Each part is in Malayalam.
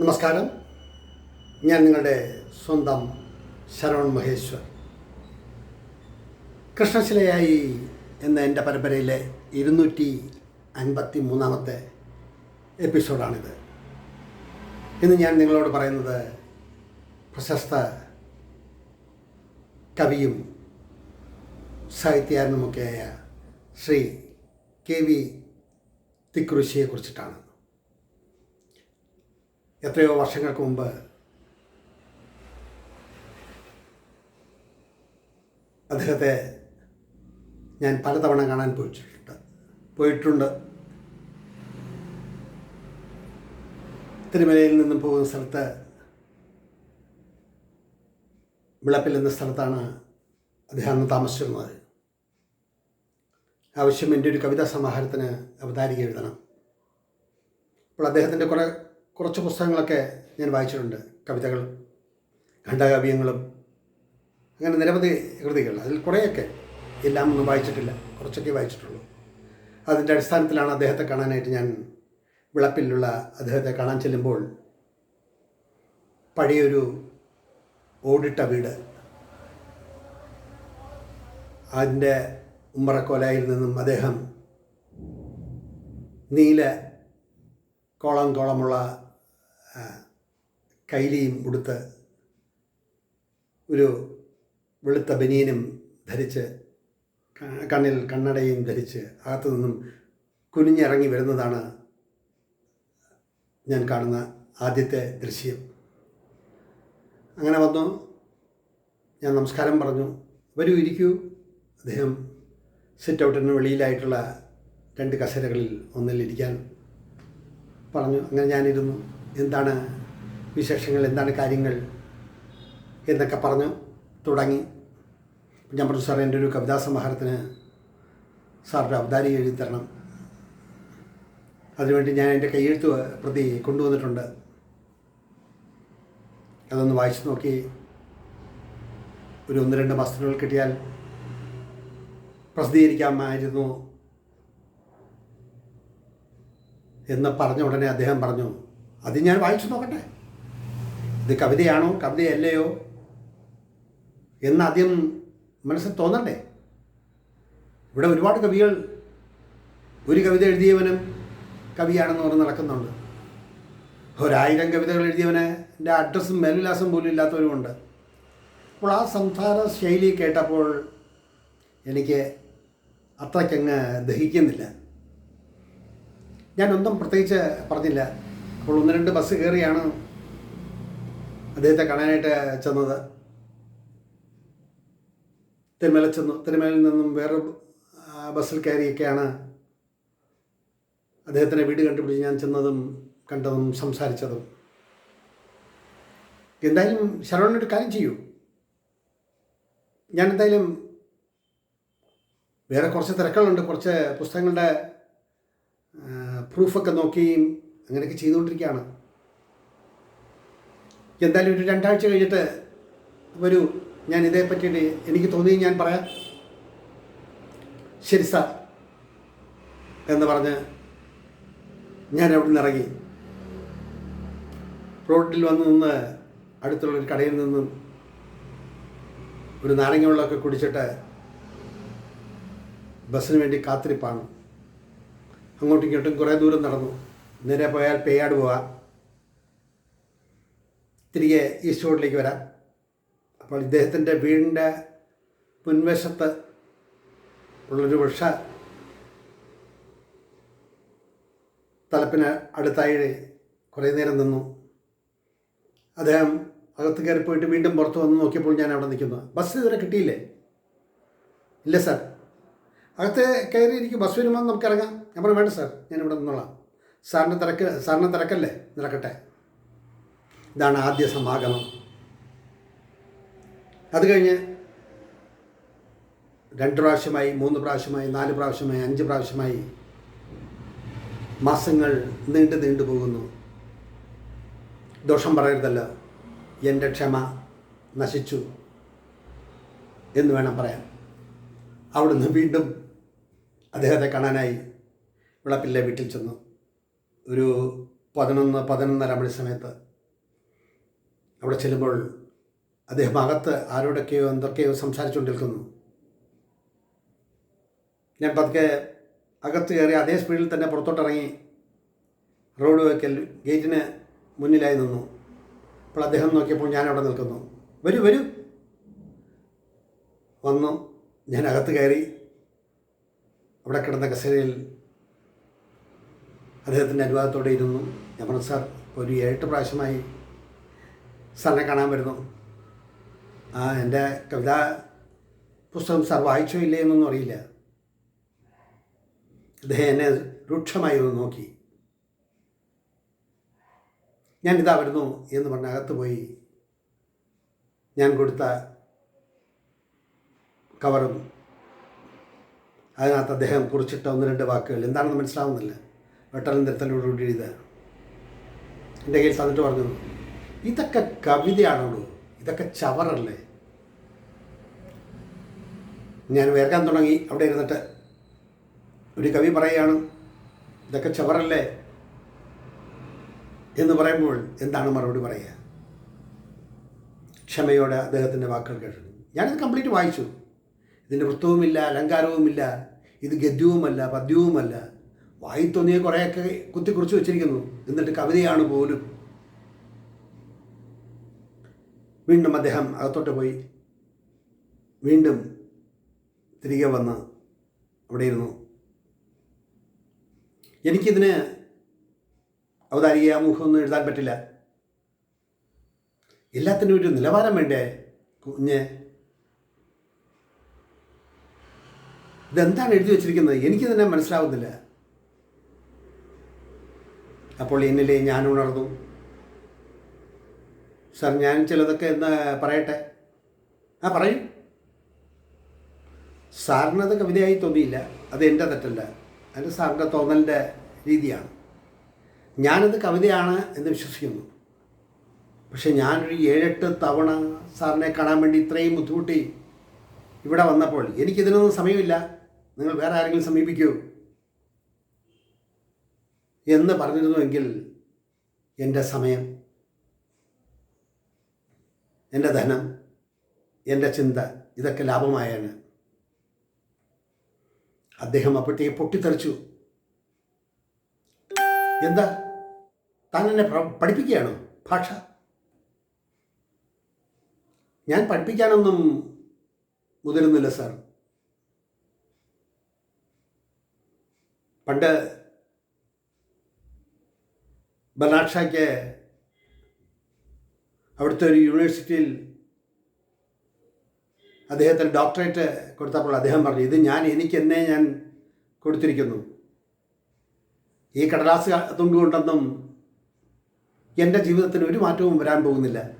നമസ്കാരം. ഞാൻ നിങ്ങളുടെ സ്വന്തം ശരവൺ മഹേശ്വർ. കൃഷ്ണശിലയായി എന്ന എന്റെ പരമ്പരയിലെ ഇരുന്നൂറ്റി അൻപത്തി മൂന്നാമത്തെ എപ്പിസോഡാണിത്. ഇന്ന് ഞാൻ നിങ്ങളോട് പറയുന്നത് പ്രശസ്ത കവിയും സാഹിത്യകാരനുമൊക്കെയായ ശ്രീ കെ വി തിക്കുറിശിയെക്കുറിച്ചിട്ടാണ് എത്രയോ വർഷങ്ങൾക്ക് മുമ്പ് അദ്ദേഹത്തെ ഞാൻ പലതവണ കാണാൻ പോയിട്ടുണ്ട്. പോയിട്ടുണ്ട്. തിരുമലയിൽ നിന്നും പോകുന്ന സ്ഥലത്ത് വിളപ്പിൽ എന്ന സ്ഥലത്താണ് അദ്ദേഹം അന്ന് താമസിച്ചിരുന്നത്. ആവശ്യം എന്റെ ഒരു കവിതാ സമാഹാരത്തിന് അവതാരിക എഴുതണം. അപ്പോൾ അദ്ദേഹത്തിന്റെ കുറേ കുറച്ച് പുസ്തകങ്ങളൊക്കെ ഞാൻ വായിച്ചിട്ടുണ്ട് കവിതകൾ ഖണ്ഡകാവ്യങ്ങളും അങ്ങനെ നിരവധി കൃതികൾ. അതിൽ കുറേയൊക്കെ എല്ലാം ഒന്നും വായിച്ചിട്ടില്ല കുറച്ചൊക്കെ വായിച്ചിട്ടുള്ളൂ. അതിന്റെ അടിസ്ഥാനത്തിലാണ് അദ്ദേഹത്തെ കാണാനായിട്ട് ഞാൻ വിളപ്പിലുള്ള അദ്ദേഹത്തെ കാണാൻ ചെല്ലുമ്പോൾ പഴയൊരു ഓടിട്ട വീട്. അതിന്റെ ഉമ്മറക്കോലയിൽ നിന്നും അദ്ദേഹം നീല കോളം കോളമുള്ള കൈലിയും ഉടുത്ത് ഒരു വെളുത്ത ബനിയനും ധരിച്ച് കണ്ണിൽ കണ്ണടയും ധരിച്ച് അകത്തു നിന്നും കുനിഞ്ഞിറങ്ങി വരുന്നതാണ് ഞാൻ കാണുന്ന ആദ്യത്തെ ദൃശ്യം. അങ്ങനെ വന്നു. ഞാൻ നമസ്കാരം പറഞ്ഞു. വരൂ ഇരിക്കൂ. അദ്ദേഹം സിറ്റ് ഔട്ടിന് വെളിയിലായിട്ടുള്ള രണ്ട് കസേരകളിൽ ഒന്നിൽ ഇരിക്കാൻ പറഞ്ഞു. അങ്ങനെ ഞാനിരുന്നു. എന്താണ് വിശേഷങ്ങൾ? എന്താണ് കാര്യങ്ങൾ? എന്നൊക്കെ പറഞ്ഞു തുടങ്ങി. ഞാൻ പറഞ്ഞു സാർ എന്റെ ഒരു കവിതാ സമാഹാരത്തിന് സാറിന്റെ അവതാരി എഴുതി തരണം. അതിനുവേണ്ടി ഞാൻ എന്റെ കയ്യെഴുത്ത് പ്രതി കൊണ്ടുവന്നിട്ടുണ്ട്. അതൊന്ന് വായിച്ചു നോക്കി. ഒരു ഒന്ന് രണ്ട് മാസത്തിനുള്ളിൽ കിട്ടിയാൽ പ്രസിദ്ധീകരിക്കാമായിരുന്നു. എന്ന് പറഞ്ഞ ഉടനെ അദ്ദേഹം പറഞ്ഞു അത് ഞാൻ വായിച്ചു നോക്കട്ടെ. ഇത് കവിതയാണോ കവിതയല്ലയോ എന്നാദ്യം മനസ്സിൽ തോന്നണ്ടേ? ഇവിടെ ഒരുപാട് കവികൾ ഒരു കവിത എഴുതിയവനും കവിയാണെന്ന് പറഞ്ഞ് നടക്കുന്നുണ്ട്. ഒരായിരം കവിതകൾ എഴുതിയവന് എന്റെ അഡ്രസ്സും മേൽവിലാസം പോലും ഇല്ലാത്തവരുമുണ്ട് അപ്പോൾ ആ സംസാര ശൈലി കേട്ടപ്പോൾ എനിക്ക് അത്രയ്ക്കങ്ങ് ദഹിക്കുന്നില്ല. ഞാനൊന്നും പ്രത്യേകിച്ച് പറഞ്ഞില്ല. അപ്പോൾ ഒന്ന് രണ്ട് ബസ് കയറിയാണ് അദ്ദേഹത്തെ കാണാനായിട്ട് ചെന്നത്. തിരുമല ചെന്നു. തിരുമലയിൽ നിന്നും വേറെ ബസ്സിൽ കയറിയൊക്കെയാണ് അദ്ദേഹത്തിന്റെ വീട് കണ്ടുപിടിച്ച് ഞാൻ ചെന്നതും കണ്ടതും സംസാരിച്ചതും. എന്തായാലും ശരവണനൊരു കാര്യം ചെയ്യൂ. ഞാൻ എന്തായാലും വേറെ കുറച്ച് തിരക്കുകളുണ്ട്. കുറച്ച് പുസ്തകങ്ങളുടെ പ്രൂഫൊക്കെ നോക്കിയും അങ്ങനെയൊക്കെ ചെയ്തുകൊണ്ടിരിക്കുകയാണ്. എന്തായാലും ഒരു രണ്ടാഴ്ച കഴിഞ്ഞിട്ട് വരൂ. ഞാൻ ഇതേ പറ്റിയിട്ട് എനിക്ക് തോന്നി ഞാൻ പറയാം. ശരി സാർ എന്ന് പറഞ്ഞ് ഞാൻ അവിടെ നിന്ന് ഇറങ്ങി. റോഡിൽ വന്ന് നിന്ന് അടുത്തുള്ള ഒരു കടയിൽ നിന്നും ഒരു നാരങ്ങ വെള്ളമൊക്കെ കുടിച്ചിട്ട് ബസ്സിന് വേണ്ടി കാത്തിരിപ്പാണ്. അങ്ങോട്ടും ഇങ്ങോട്ടും കുറേ ദൂരം നടന്നു. നേരെ പോയാൽ പേയാട് പോവാം. തിരികെ ഈസ്റ്റ് റോഡിലേക്ക് വരാം. അപ്പോൾ ഇദ്ദേഹത്തിന്റെ വീടിന്റെ മുൻവശത്ത് ഉള്ളൊരു വൃക്ഷ തലപ്പിന് അടുത്തായി കുറേ നേരം നിന്നു. അദ്ദേഹം അകത്ത് കയറി പോയിട്ട് വീണ്ടും പുറത്ത് വന്ന് നോക്കിയപ്പോൾ ഞാൻ അവിടെ നിൽക്കുന്നു. ബസ് ഇതുവരെ കിട്ടിയില്ലേ? ഇല്ല സാർ. അകത്ത് കയറി എനിക്ക് ബസ് വരുമ്പോൾ നമുക്ക് ഇറങ്ങാം. ഞാൻ പറഞ്ഞു വേണ്ട സാർ. ഞാൻ ഇവിടെ നിന്നോളാം. സാറിന്റെ തിരക്ക് സാറിന്റെ തിരക്കല്ലേ? നടക്കട്ടെ. ഇതാണ് ആദ്യ സമാഗമം. അത് കഴിഞ്ഞ് രണ്ട് പ്രാവശ്യമായി മൂന്ന് പ്രാവശ്യമായി നാല് പ്രാവശ്യമായി അഞ്ച് പ്രാവശ്യമായി മാസങ്ങൾ നീണ്ടു നീണ്ടു പോകുന്നു. ദോഷം പറയരുതല്ലോ. എന്റെ ക്ഷമ നശിച്ചു എന്ന് വേണം പറയാൻ. അവിടുന്ന് വീണ്ടും അദ്ദേഹത്തെ കാണാനായി വിളപ്പിലെ വീട്ടിൽ ചെന്നു. ഒരു പതിനൊന്ന് പതിനൊന്നര മണി സമയത്ത് അവിടെ ചെല്ലുമ്പോൾ അദ്ദേഹം അകത്ത് ആരോടൊക്കെയോ എന്തൊക്കെയോ സംസാരിച്ചുകൊണ്ടിരിക്കുന്നു. ഞാൻ പതുക്കെ അകത്ത് കയറി അതേ സ്പീഡിൽ തന്നെ പുറത്തോട്ടിറങ്ങി റോഡ് വയ്ക്കൽ ഗേറ്റിന് മുന്നിലായി നിന്നു. അപ്പോൾ അദ്ദേഹം നോക്കിയപ്പോൾ ഞാൻ അവിടെ നിൽക്കുന്നു. വരൂ വരൂ. വന്നു. ഞാൻ അകത്ത് കയറി അവിടെ കിടന്ന കസേരയിൽ അദ്ദേഹത്തിന്റെ അനുവാദത്തോടെ ഇരുന്നു. ഞാൻ സാർ ഒരു ഏഴെട്ട് പ്രാവശ്യമായി സാറിനെ കാണാൻ വരുന്നു. ആ എന്റെ കവിതാ പുസ്തകം സാർ വായിച്ചോ ഇല്ലേ എന്നൊന്നും അറിയില്ല. അദ്ദേഹം എന്നെ രൂക്ഷമായി ഒന്ന് നോക്കി. ഞാൻ ഇതാ വരുന്നു എന്ന് പറഞ്ഞ് അകത്ത് പോയി. ഞാൻ കൊടുത്ത കവറും അതിനകത്ത് അദ്ദേഹം കുറിച്ചിട്ട ഒന്ന് രണ്ട് വാക്കുകൾ. എന്താണെന്ന് മനസ്സിലാവുന്നില്ല. വെട്ടലും തിരുത്തലോടുകൂടി എഴുതുക എന്റെ കയ്യിൽ തന്നിട്ട് പറഞ്ഞു ഇതൊക്കെ കവിതയാണുള്ളൂ ഇതൊക്കെ ചവറല്ലേ? ഞാൻ വേർക്കാൻ തുടങ്ങി. അവിടെ ഇരുന്നിട്ട് ഒരു കവി പറയുകയാണ് ഇതൊക്കെ ചവറല്ലേ? എന്ന് പറയുമ്പോൾ എന്താണ് മറുപടി പറയുക? ക്ഷമയോടെ അദ്ദേഹത്തിന്റെ വാക്കുകൾ കേട്ടു. ഞാനിത് കംപ്ലീറ്റ് വായിച്ചു. ഇതിന്റെ വൃത്തവുമില്ല അലങ്കാരവുമില്ല ഇത് ഗദ്യവുമല്ല പദ്യവുമല്ല. വായി തോന്നിയ കുറേയൊക്കെ കുത്തിക്കുറിച്ച് വെച്ചിരിക്കുന്നു. എന്നിട്ട് കവിതയാണ് പോലും. വീണ്ടും അദ്ദേഹം അകത്തോട്ട് പോയി. വീണ്ടും തിരികെ വന്ന് അവിടെ ഇരുന്നു. എനിക്കിതിന് ഔദാരിക ആമുഖമൊന്നും എഴുതാൻ പറ്റില്ല. എല്ലാത്തിനും ഒരു നിലവാരം വേണ്ടേ കുഞ്ഞ്? ഇതെന്താണ് എഴുതി വച്ചിരിക്കുന്നത്? എനിക്ക് തന്നെ മനസ്സിലാവുന്നില്ല. അപ്പോൾ എന്നിലെ ഞാൻ ഉണർന്നു. സർ ഞാൻ ചിലതൊക്കെ എന്ന് പറയട്ടെ? ആ പറയൂ. സാറിനത് കവിതയായി തോന്നിയില്ല. അത് എന്റെ തെറ്റല്ല. അത് സാറിന്റെ തോന്നലിന്റെ രീതിയാണ്. ഞാനത് കവിതയാണ് എന്ന് വിശ്വസിക്കുന്നു. പക്ഷെ ഞാനൊരു ഏഴെട്ട് തവണ സാറിനെ കാണാൻ വേണ്ടി ഇത്രയും ബുദ്ധിമുട്ടി ഇവിടെ വന്നപ്പോൾ എനിക്കിതിനൊന്നും സമയമില്ല. നിങ്ങൾ വേറെ ആരെങ്കിലും സമീപിക്കൂ. എന്ന് പറഞ്ഞിരുന്നുവെങ്കിൽ എന്റെ സമയം എന്റെ ധനം എന്റെ ചിന്ത ഇതൊക്കെ ലാഭമായാണ്. അദ്ദേഹം അപ്പോഴത്തേക്ക് പൊട്ടിത്തെറിച്ചു. എന്താ? താൻ എന്നെ പഠിപ്പിക്കുകയാണോ? ഭാഷ? ഞാൻ പഠിപ്പിക്കാനൊന്നും മുതിരുന്നില്ല സാർ. പണ്ട് ബനാക്ഷയ്ക്ക് അവിടുത്തെ ഒരു യൂണിവേഴ്സിറ്റിയിൽ അദ്ദേഹത്തിന് ഡോക്ടറേറ്റ് കൊടുത്തപ്പോൾ അദ്ദേഹം പറഞ്ഞു ഇത് ഞാൻ എനിക്ക് എന്നെ ഞാൻ കൊടുത്തിരിക്കുന്നു. ഈ കടലാസ് തുണ്ടുകൊണ്ടെന്നും എന്റെ ജീവിതത്തിന് ഒരു മാറ്റവും വരാൻ പോകുന്നില്ല.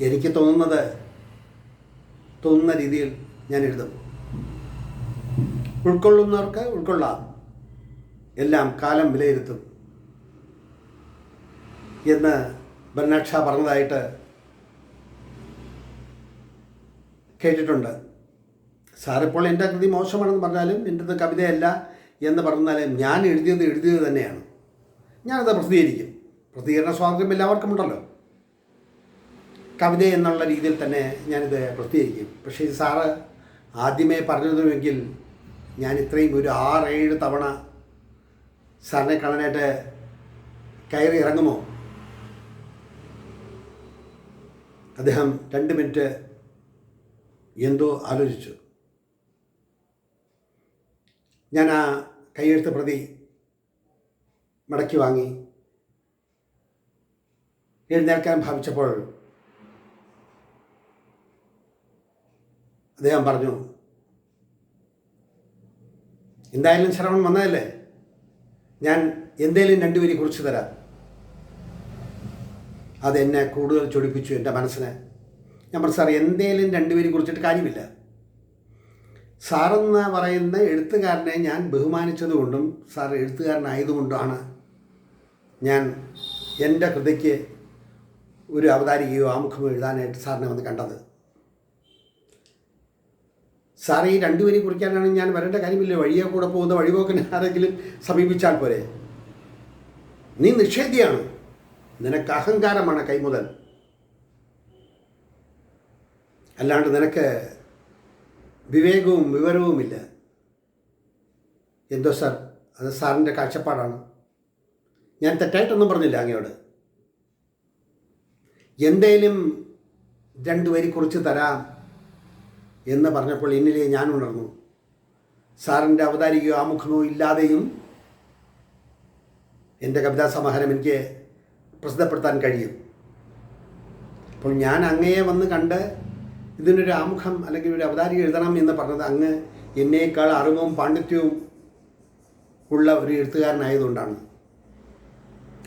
എനിക്ക് തോന്നുന്നത് തോന്നുന്ന രീതിയിൽ ഞാൻ എഴുതും. ഉൾക്കൊള്ളുന്നവർക്ക് ഉൾക്കൊള്ളാം. എല്ലാം കാലം വിലയിരുത്തും. എന്ന് ബന്നാക്ഷ പറഞ്ഞതായിട്ട് കേട്ടിട്ടുണ്ട്. സാറിപ്പോൾ എന്റെ കൃതി മോശമാണെന്ന് പറഞ്ഞാലും എന്റെത് കവിതയല്ല എന്ന് പറഞ്ഞാലും ഞാൻ എഴുതിയത് എഴുതിയത് തന്നെയാണ്. ഞാനത് പ്രസിദ്ധീകരിക്കും. പ്രസിദ്ധീകരണ സ്വാതന്ത്ര്യം എല്ലാവർക്കും ഉണ്ടല്ലോ. കവിത എന്നുള്ള രീതിയിൽ തന്നെ ഞാനിത് പ്രസിദ്ധീകരിക്കും. പക്ഷേ സാറ് ആദ്യമേ പറഞ്ഞിരുന്നുവെങ്കിൽ ഞാൻ ഇത്രയും ഒരു ആറേഴ് തവണ സാറിനെ കാണാനായിട്ട് കയറി ഇറങ്ങുമോ? അദ്ദേഹം രണ്ട് മിനിറ്റ് എന്തോ ആലോചിച്ചു. ഞാൻ ആ കൈയെഴുത്ത് പ്രതി മടക്കി വാങ്ങി എഴുന്നേൽക്കാൻ ഭാവിച്ചപ്പോൾ അദ്ദേഹം പറഞ്ഞു എന്തായാലും ശ്രവണം വന്നതല്ലേ? ഞാൻ എന്തേലും രണ്ടുപേരെ കുറിച്ച് തരാം. അതെന്നെ കൂടുതൽ ചൊടിപ്പിച്ചു എന്റെ മനസ്സിനെ. ഞാൻ പറഞ്ഞു സാർ എന്തേലും രണ്ടുപേരും കുറിച്ചിട്ട് കാര്യമില്ല. സാറെന്ന് പറയുന്ന എഴുത്തുകാരനെ ഞാൻ ബഹുമാനിച്ചതുകൊണ്ടും സാർ എഴുത്തുകാരനായതുകൊണ്ടാണ് ഞാൻ എന്റെ കൃതിക്ക് ഒരു അവതാരികയോ ആമുഖമോ എഴുതാനായിട്ട് സാറിനെ വന്ന് കണ്ടത്. സാർ ഈ രണ്ടുപേരെ കുറിക്കാനാണ് ഞാൻ വരേണ്ട കാര്യമില്ല. വഴിയെ കൂടെ പോകുന്ന വഴിപോക്കനെ ആരെങ്കിലും സമീപിച്ചാൽ പോരെ. നീ നിഷേധിയാണ്. നിനക്ക് അഹങ്കാരമാണ് കൈമുതൽ അല്ലാണ്ട് നിനക്ക് വിവേകവും വിവരവുമില്ല എന്തോ സാർ? അത് സാറിന്റെ കാഴ്ചപ്പാടാണ്. ഞാൻ തെറ്റായിട്ടൊന്നും പറഞ്ഞില്ല അങ്ങയോട്. എന്തേലും രണ്ടു വരി കുറിച്ച് തരാം എന്ന് പറഞ്ഞപ്പോൾ എന്നിലെ ഞാൻ ഉണർന്നു. സാറിന്റെ അവതാരികയോ ആമുഖമോ ഇല്ലാതെയും എന്റെ കവിതാ സമാഹാരം എനിക്ക് പ്രസിദ്ധപ്പെടുത്താൻ കഴിയും. അപ്പോൾ ഞാൻ അങ്ങയെ വന്ന് കണ്ട് ഇതിനൊരു ആമുഖം അല്ലെങ്കിൽ ഒരു അവതാരിക എഴുതണം എന്ന് പറഞ്ഞത് അങ്ങ് എന്നേക്കാൾ അറിവും പാണ്ഡിത്യവും ഉള്ള ഒരു എഴുത്തുകാരനായതുകൊണ്ടാണ്.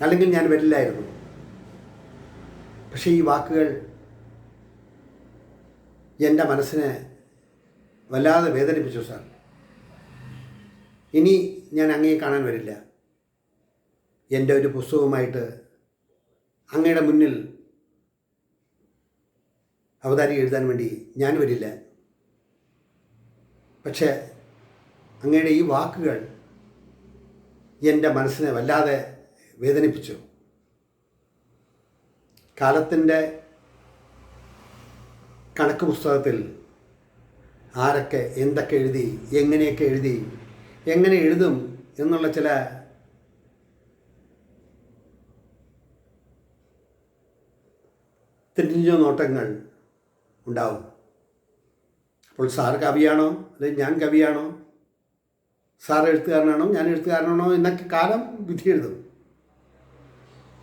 അല്ലെങ്കിൽ ഞാൻ വരില്ലായിരുന്നു. പക്ഷേ ഈ വാക്കുകൾ എന്റെ മനസ്സിനെ വല്ലാതെ വേദനിപ്പിച്ചു സാർ. ഇനി ഞാൻ അങ്ങേ കാണാൻ വരില്ല. എന്റെ ഒരു പുസ്തകവുമായിട്ട് അങ്ങയുടെ മുന്നിൽ അവതാരി എഴുതാൻ വേണ്ടി ഞാൻ വരില്ല. പക്ഷേ അങ്ങയുടെ ഈ വാക്കുകൾ എന്റെ മനസ്സിനെ വല്ലാതെ വേദനിപ്പിച്ചു. കാലത്തിന്റെ കണക്ക് പുസ്തകത്തിൽ ആരൊക്കെ എന്തൊക്കെ എഴുതി എങ്ങനെയൊക്കെ എഴുതി എങ്ങനെ എഴുതും എന്നുള്ള ചില തിരിഞ്ഞ നോട്ടങ്ങൾ ഉണ്ടാവും. അപ്പോൾ സാർ കവിയാണോ? അല്ലെങ്കിൽ ഞാൻ കവിയാണോ? സാർ എഴുത്തുകാരനാണോ? ഞാൻ എഴുത്തുകാരനാണോ? എന്നൊക്കെ കാലം വിധി എഴുതും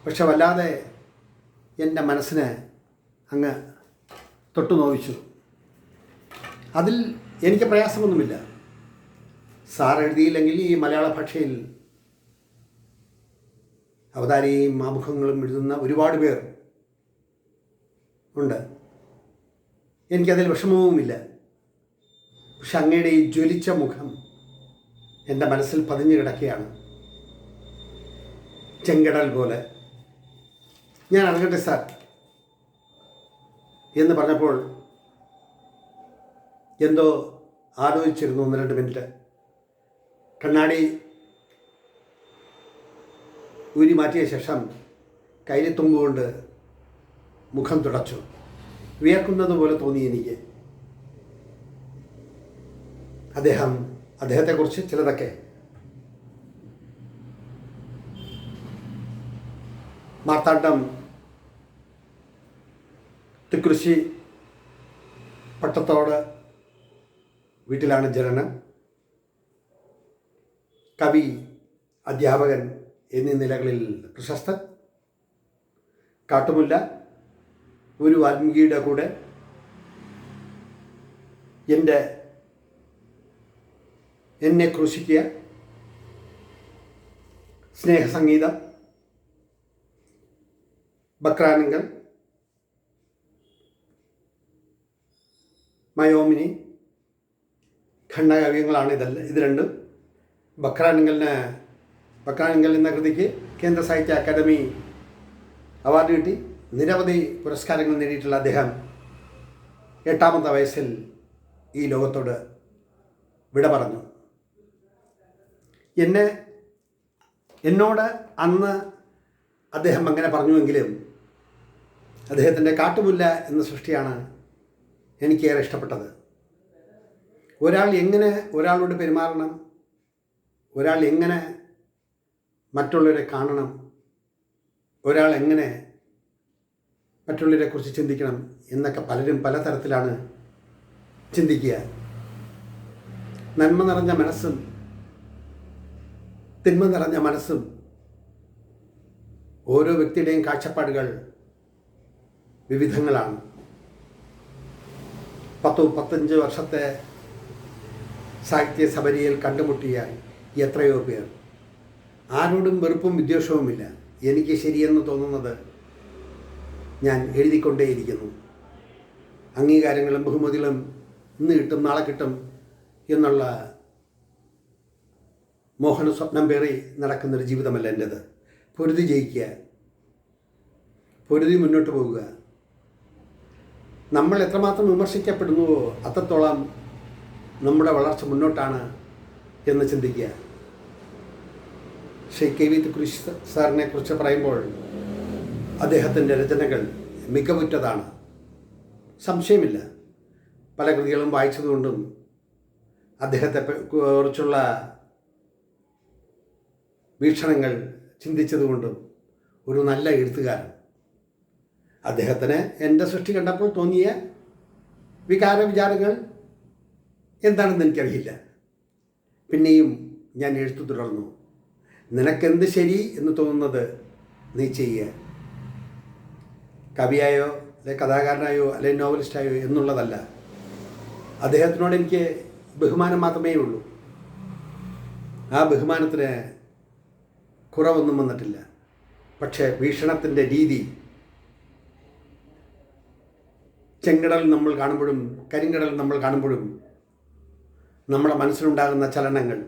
പക്ഷെ വല്ലാതെ എന്റെ മനസ്സിനെ അങ്ങ് തൊട്ടു നോവിച്ചു. അതിൽ എനിക്ക് പ്രയാസമൊന്നുമില്ല. സാർ എഴുതിയില്ലെങ്കിൽ ഈ മലയാള ഭാഷയിൽ അവതാരിയും ആമുഖങ്ങളും എഴുതുന്ന ഒരുപാട് പേർ ഉണ്ട്. എനിക്കതിൽ വിഷമവുമില്ല. പക്ഷെ അങ്ങയുടെ ഈ ജ്വലിച്ച മുഖം എന്റെ മനസ്സിൽ പതിഞ്ഞു കിടക്കുകയാണ്. ചെങ്കടൽ പോലെ. ഞാൻ ഇറങ്ങട്ടെ സാർ എന്ന് പറഞ്ഞപ്പോൾ എന്തോ ആലോചിച്ചിരുന്നു ഒന്ന് രണ്ട് മിനിറ്റ്. കണ്ണാടി ഊരി മാറ്റിയ ശേഷം കയ്യിലെത്തുമ്പോൾ മുഖം തുടച്ചു. വിയർക്കുന്നത് പോലെ തോന്നി എനിക്ക്. അദ്ദേഹം അദ്ദേഹത്തെക്കുറിച്ച് ചിലതൊക്കെ മാർത്താണ്ഡം തൃക്കൃശി പട്ടത്തോട് വീട്ടിലാണ് ജനനം. കവി അധ്യാപകൻ എന്നീ നിലകളിൽ പ്രശസ്തൻ. കാട്ടുമുല്ല ഒരു വാൽമീകിയുടെ കൂടെ എന്റെ എന്നെ ക്രൂശിക്കുക സ്നേഹസംഗീതം ബക്രാനങ്കൽ മയോമിനി ഖണ്ഡകാവ്യങ്ങളാണ് ഇതല്ല ഇത് രണ്ടും. ബക്രാനങ്കലിന് ബക്രാനങ്കൽ എന്ന കൃതിക്ക് കേന്ദ്ര സാഹിത്യ അക്കാദമി അവാർഡ് കിട്ടി. നിരവധി പുരസ്കാരങ്ങൾ നേടിയിട്ടുള്ള അദ്ദേഹം എട്ടാമത്തെ വയസ്സിൽ ഈ ലോകത്തോട് വിട പറഞ്ഞു. എന്നെ എന്നോട് അന്ന് അദ്ദേഹം അങ്ങനെ പറഞ്ഞുവെങ്കിലും അദ്ദേഹത്തിന്റെ കാട്ടുമുല്ല എന്ന സൃഷ്ടിയാണ് എനിക്കേറെ ഇഷ്ടപ്പെട്ടത്. ഒരാൾ എങ്ങനെ ഒരാളോട് പെരുമാറണം ഒരാൾ എങ്ങനെ മറ്റുള്ളവരെ കാണണം ഒരാൾ എങ്ങനെ മറ്റുള്ളവരെ കുറിച്ച് ചിന്തിക്കണം എന്നൊക്കെ പലരും പലതരത്തിലാണ് ചിന്തിക്കുക. നന്മ നിറഞ്ഞ മനസ്സും തിന്മ നിറഞ്ഞ മനസ്സും ഓരോ വ്യക്തിയുടെയും കാഴ്ചപ്പാടുകൾ വിവിധങ്ങളാണ്. പത്ത് മുപ്പത്തഞ്ച് വർഷത്തെ സാഹിത്യ സബരിയിൽ കണ്ടുമുട്ടിയ എത്രയോ പേർ. ആരോടും വെറുപ്പും വിദ്വേഷവുമില്ല. എനിക്ക് ശരിയെന്ന് തോന്നുന്നത് ഞാൻ എഴുതിക്കൊണ്ടേയിരിക്കുന്നു. അംഗീകാരങ്ങളും ബഹുമതികളും ഇന്ന് കിട്ടും നാളെ കിട്ടും എന്നുള്ള മോഹന സ്വപ്നം പേറി നടക്കുന്നൊരു ജീവിതമല്ല എന്റെത്. പൊരുതി ജയിക്കുക. പൊരുതി മുന്നോട്ട് പോവുക. നമ്മൾ എത്രമാത്രം വിമർശിക്കപ്പെടുന്നുവോ അത്രത്തോളം നമ്മുടെ വളർച്ച മുന്നോട്ടാണ് എന്ന് ചിന്തിക്കുക. ശ്രീ കെ വി കുരിശ് സാറിനെ കുറിച്ച് പറയുമ്പോൾ അദ്ദേഹത്തിന്റെ രചനകൾ മികവുറ്റതാണ്. സംശയമില്ല. പല കൃതികളും വായിച്ചതുകൊണ്ടും അദ്ദേഹത്തെ കുറിച്ചുള്ള വീക്ഷണങ്ങൾ ചിന്തിച്ചതുകൊണ്ടും ഒരു നല്ല എഴുത്തുകാരൻ. അദ്ദേഹത്തിന് എന്റെ സൃഷ്ടി കണ്ടപ്പോൾ തോന്നിയ വികാര വിചാരങ്ങൾ എന്താണെന്ന് എനിക്കറിയില്ല. പിന്നെയും ഞാൻ എഴുത്തു തുടർന്നു. നിനക്കെന്ത് ശരി എന്ന് തോന്നുന്നത് നീ ചെയ്യുക കവിയായോ അല്ലെ കഥാകാരനായോ അല്ലെ നോവലിസ്റ്റായോ എന്നുള്ളതല്ല. അദ്ദേഹത്തിനോട് എനിക്ക് ബഹുമാനം മാത്രമേ ഉള്ളൂ. ആ ബഹുമാനത്തിന് കുറവൊന്നും വന്നിട്ടില്ല. പക്ഷേ വീക്ഷണത്തിന്റെ രീതി ചെങ്കടൽ നമ്മൾ കാണുമ്പോഴും കരിങ്കടൽ നമ്മൾ കാണുമ്പോഴും നമ്മുടെ മനസ്സിലുണ്ടാകുന്ന ചലനങ്ങൾ.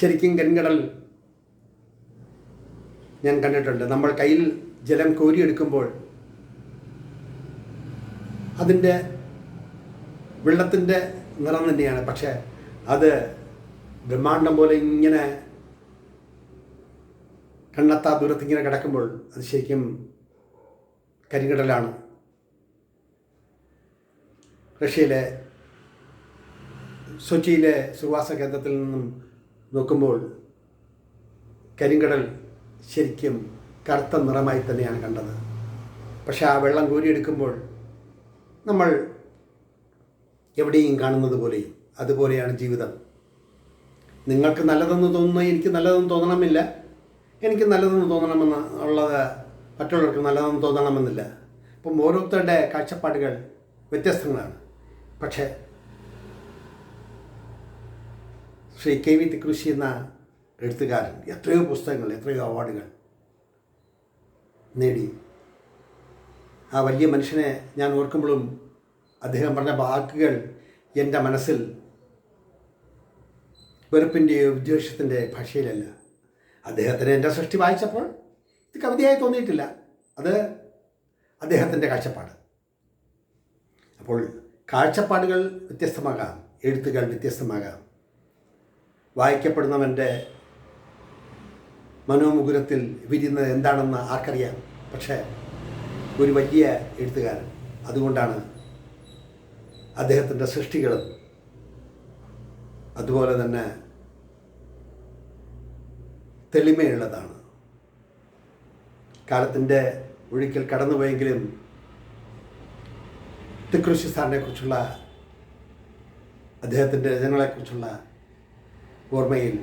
ശരിക്കും കരിങ്കടൽ ഞാൻ കണ്ടിട്ടുണ്ട്. നമ്മൾ കയ്യിൽ ജലം കോരിയെടുക്കുമ്പോൾ അതിന്റെ വെള്ളത്തിന്റെ നിറം തന്നെയാണ്. പക്ഷേ അത് ബ്രഹ്മാണ്ടം പോലെ ഇങ്ങനെ കണ്ണെത്താ ദൂരത്ത് ഇങ്ങനെ കിടക്കുമ്പോൾ അത് ശരിക്കും കരിങ്കടലാണ് റഷ്യയിലെ സൊച്ചിയിലെ സുവാസ കേന്ദ്രത്തിൽ നിന്നും നോക്കുമ്പോൾ കരിങ്കടൽ ശരിക്കും കറുത്ത നിറമായി തന്നെയാണ് കണ്ടത്. പക്ഷെ ആ വെള്ളം കോരിയെടുക്കുമ്പോൾ നമ്മൾ എവിടെയും കാണുന്നത് പോലെയും അതുപോലെയാണ് ജീവിതം. നിങ്ങൾക്ക് നല്ലതെന്ന് തോന്നുന്നു എനിക്ക് നല്ലതെന്ന് തോന്നണമെന്നില്ല എനിക്ക് നല്ലതെന്ന് തോന്നണമെന്ന് ഉള്ളത് മറ്റുള്ളവർക്ക് നല്ലതെന്ന് തോന്നണമെന്നില്ല. അപ്പം ഓരോരുത്തരുടെ കാഴ്ചപ്പാടുകൾ വ്യത്യസ്തങ്ങളാണ്. പക്ഷേ ശ്രീ കെ വി തിക്കൃഷി എന്ന എഴുത്തുകാരൻ എത്രയോ പുസ്തകങ്ങൾ എത്രയോ അവാർഡുകൾ നേടി. ആ വലിയ മനുഷ്യനെ ഞാൻ ഓർക്കുമ്പോഴും അദ്ദേഹം പറഞ്ഞ വാക്കുകൾ എന്റെ മനസ്സിൽ വെറുപ്പിന്റെയോ വിദ്വേഷത്തിന്റെ ഭാഷയിലല്ല. അദ്ദേഹത്തിന് എന്റെ സൃഷ്ടി വായിച്ചപ്പോൾ ഇത് കവിതയായി തോന്നിയിട്ടില്ല. അത് അദ്ദേഹത്തിന്റെ കാഴ്ചപ്പാട്. അപ്പോൾ കാഴ്ചപ്പാടുകൾ വ്യത്യസ്തമാകാം എഴുത്തുകൾ വ്യത്യസ്തമാകാം. വായിക്കപ്പെടുന്നവന്റെ മനോമുകുരത്തിൽ വിരിയുന്നത് എന്താണെന്ന് ആർക്കറിയാം? പക്ഷേ ഒരു വലിയ എഴുത്തുകാരൻ. അതുകൊണ്ടാണ് അദ്ദേഹത്തിന്റെ സൃഷ്ടികളും അതുപോലെ തന്നെ തെളിമയുള്ളതാണ്. കാലത്തിന്റെ ഒഴുക്കിൽ കടന്നുപോയെങ്കിലും തിക്കൃഷി സാറിനെക്കുറിച്ചുള്ള അദ്ദേഹത്തിന്റെ രചനകളെക്കുറിച്ചുള്ള ഓർമ്മയിൽ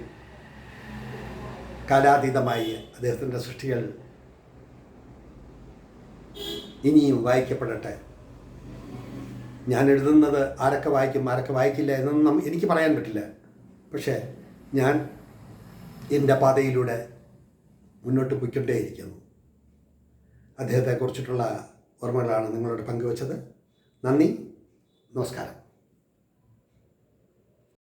കാലാതീതമായി അദ്ദേഹത്തിന്റെ സൃഷ്ടികൾ ഇനിയും വായിക്കപ്പെടട്ടെ. ഞാൻ എഴുതുന്നത് ആരൊക്കെ വായിക്കും ആരൊക്കെ വായിക്കില്ല എന്നൊന്നും എനിക്ക് പറയാൻ പറ്റില്ല. പക്ഷേ ഞാൻ എന്റെ പാതയിലൂടെ മുന്നോട്ട് പോയിക്കൊണ്ടേയിരിക്കുന്നു. അദ്ദേഹത്തെക്കുറിച്ചിട്ടുള്ള ഓർമ്മകളാണ് നിങ്ങളോട് പങ്കുവച്ചത്. നന്ദി നമസ്കാരം.